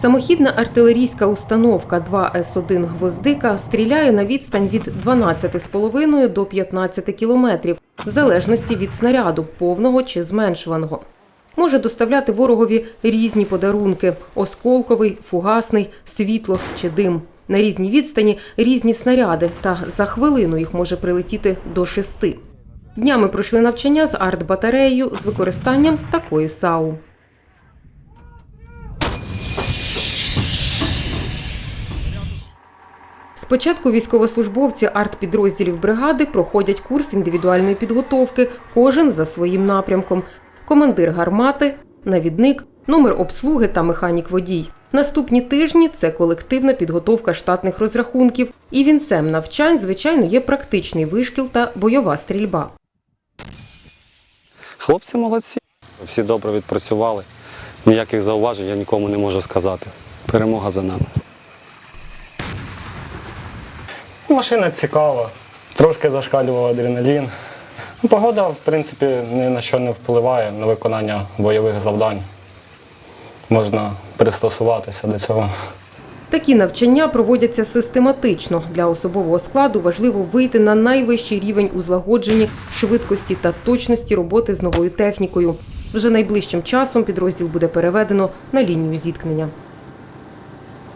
Самохідна артилерійська установка 2С1 «Гвоздика» стріляє на відстань від 12,5 до 15 кілометрів, в залежності від снаряду, повного чи зменшуваного. Може доставляти ворогові різні подарунки – осколковий, фугасний, світло чи дим. На різній відстані різні снаряди, та за хвилину їх може прилетіти до шести. Днями пройшли навчання з артбатареєю з використанням такої САУ. Спочатку військовослужбовці артпідрозділів бригади проходять курс індивідуальної підготовки, кожен за своїм напрямком. Командир гармати, навідник, номер обслуги та механік-водій. Наступні тижні це колективна підготовка штатних розрахунків. І вінцем навчань, звичайно, є практичний вишкіл та бойова стрільба. Хлопці молодці. Всі добре відпрацювали. Ніяких зауважень я нікому не можу сказати. Перемога за нами. Машина цікава, трошки зашкалював адреналін. Ну, Погода, в принципі, ні на що не впливає на виконання бойових завдань. Можна пристосуватися до цього. Такі навчання проводяться систематично. Для особового складу важливо вийти на найвищий рівень у злагодженні, швидкості та точності роботи з новою технікою. Вже найближчим часом підрозділ буде переведено на лінію зіткнення.